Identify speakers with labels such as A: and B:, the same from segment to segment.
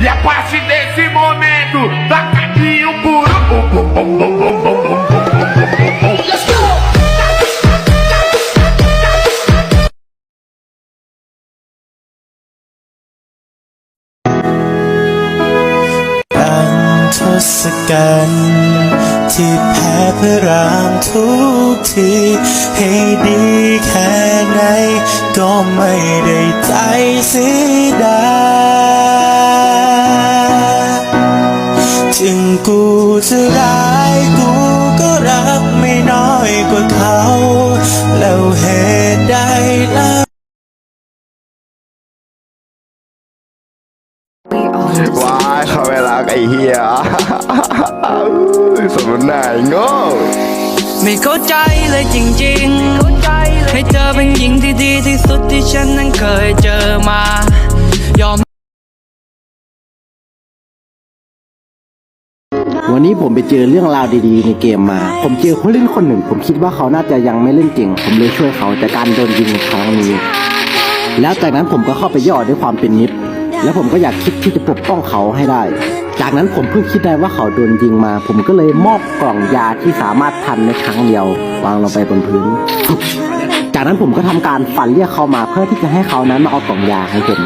A: E a partir desse momento, dá caminho
B: ศกัณฐ์ที่แพ้พระรามทุกทีให้ดีแค่ไหน ก็ไม่ได้ใจเสียดายถึงกูจะร้ายกูก็รักไม่น้อยกว่าเขา แล้วเหตุใด
C: เขาไม่รักไอ้เฮียสมน้ำหน้าไอ้โง่
D: ไม่เข้าใจเลยจริงๆ ให้เธอเป็นหญิงที่ดีที่สุดที่ฉันนั้นเคยเจอมา ยอม
E: วันนี้ผมไปเจอเรื่องราวดีๆในเกมมา ผมเจอผู้เล่นคนหนึ่ง ผมคิดว่าเขาน่าจะยังไม่เล่นเก่ง ผมเลยช่วยเขาจากการโดนยิงในครั้งนี้ แล้วจากนั้นผมก็เข้าไปย่อด้วยความเป็นมิตร แล้วผมก็อยากคิดที่จะปกป้องเขาให้ได้ จากนั้นผมเพิ่งคิดได้ว่าเขาโดนยิงมา ผมก็เลยมอบกล่องยาที่สามารถทันในครั้งเดียว วางลงไปบนพื้น จากนั้นผมก็ทำการฝันเรียกเขามาเพื่อที่จะให้เขานั้นมาเอากล่องยาให้ผม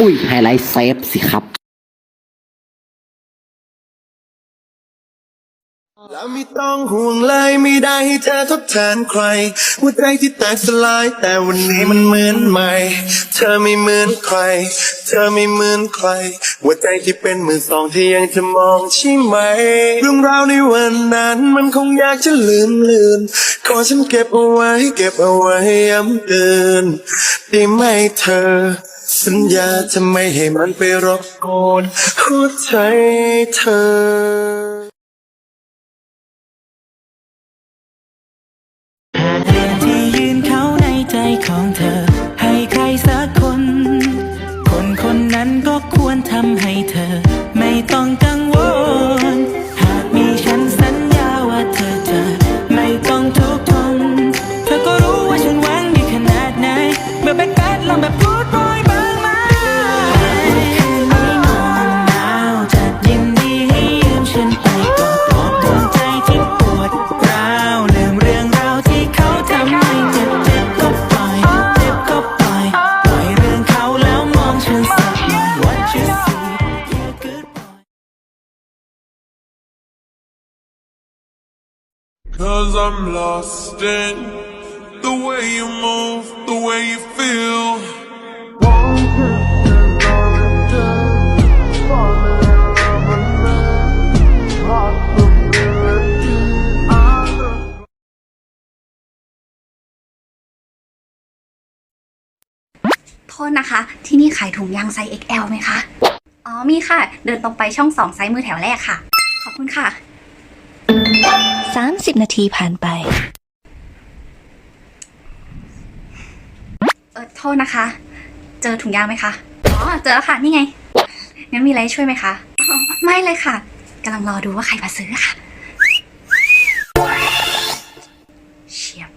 E: อุ้ยไฮไลท์เซฟสิครับ
B: แล้วไม่ต้องห่วงเลยไม่ได้ให้เธอทดแทนใครหัวใจที่แตกสลาย แต่วันนี้มันเหมือนใหม่ เธอไม่เหมือนใคร เธอไม่เหมือนใครหัวใจที่เป็นมือสองที่ยังจะมองใช่ไหม เรื่องราวในวันนั้นมันคงอยากจะลืมลือนขอฉันเก็บเอาไว้ เก็บเอาไว้ย้ำเตือนได้ไหมเธอ สัญญาจะไม่ให้มันไปรบกวนหัวใจเธอ
F: Cause I'm lost in the way you move, the way you feel.
G: โทษนะคะ ที่นี่ขายถุงยางไซส์ XL ไหมคะ อ๋อมีค่ะ เดินตรงไปช่องสองไซส์มือแถวแรกค่ะ ขอบคุณค่ะ
H: 30 นาทีผ่านไป
G: เออโทษนะคะ เจอถุงยางไหมคะ อ๋อ เจอแล้วค่ะ นี่ไง งั้นมีอะไรให้ช่วยไหมคะอ๋อไม่เลยค่ะกำลังรอดูว่าใครมาซื้อค่ะ เชียบ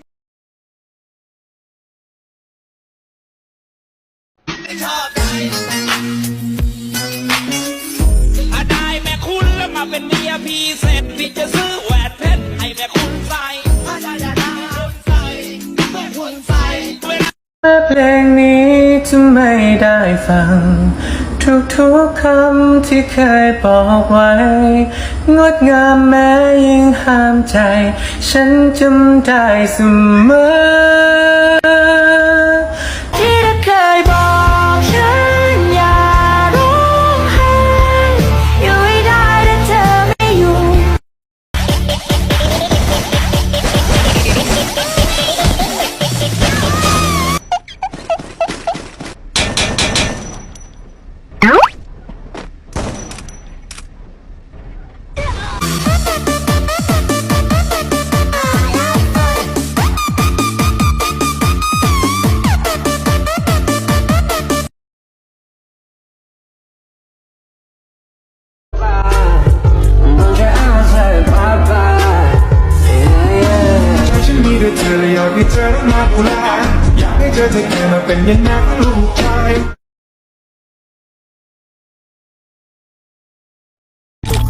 I: ถ้ เมื่อเพล
D: งนี้จะไม่ได้ฟัง ทุกๆคำที่เคยบอกไว้ งดงามแม้ยิ่งห้ามใจ ฉันจำได้เสมอ กิดมา
I: งนั้นลูกชาย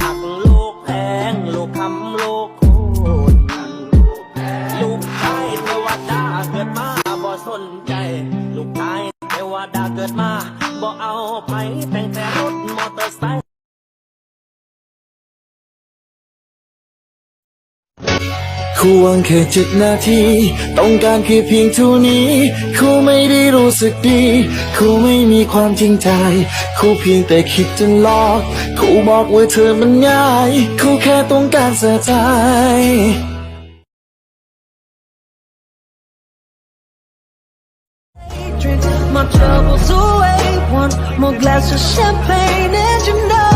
J: อักลูกแพงลูกคำลูกคุณลูกชายเทวดาเกิดมาบ่สนใจ ลูกชายเทวดาเกิดมาบ่เอาไปแต่งแต่รถมอเตอร์ไซค์
I: ควงแค่เจ็ดนาที ต้องการแค่เพียงเท่านี้ครูไม่ได้รู้สึกดีครูไม่มีความจริงใจครูเพียงแต่คิดจะหลอกครูบอกว่าเธอมันง่ายครูแค่ต้องการเสียใจ
H: my troubles away. One more glass of champagne, and you know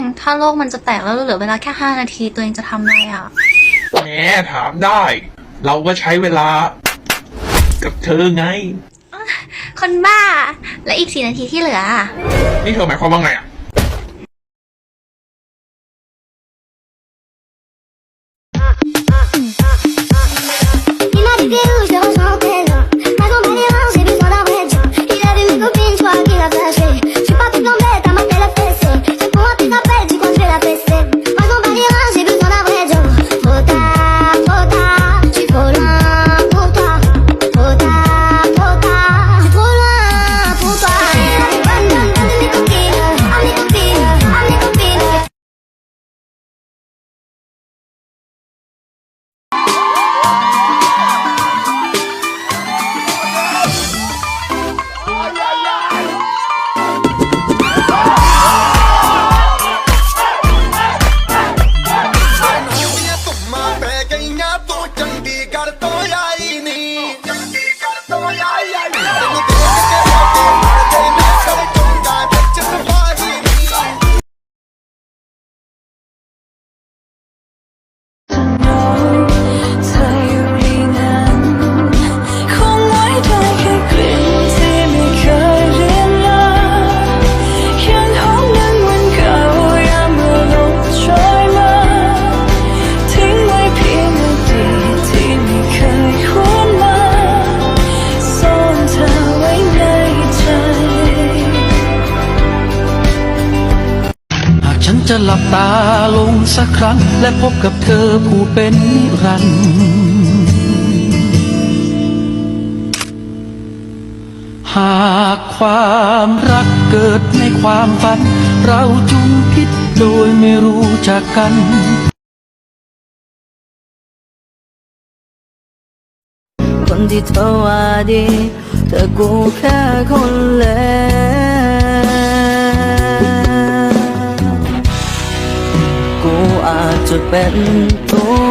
K: ง ถ้าโลกมันจะแตกแล้วเหลือเวลาแค่ 5 นาที ตัวเองจะทำไงอะ
A: แหมถามได้ เราก็ใช้เวลา กับเธอไง
K: คนบ้า และอีก 4 นาทีที่เหลืออะ
A: นี่เธอหมายความว่าไงอะ
H: จะ
D: หลับตาลงสักครั้ง และพบกับเธอผู้เป็นนิรันดร์หากความรักเกิดในความฝัน เราจุมพิษโดยไม่รู้จักกัน
H: คนที่เธอว่าดี เธอกูแค่คนเลวกู เป็นตัว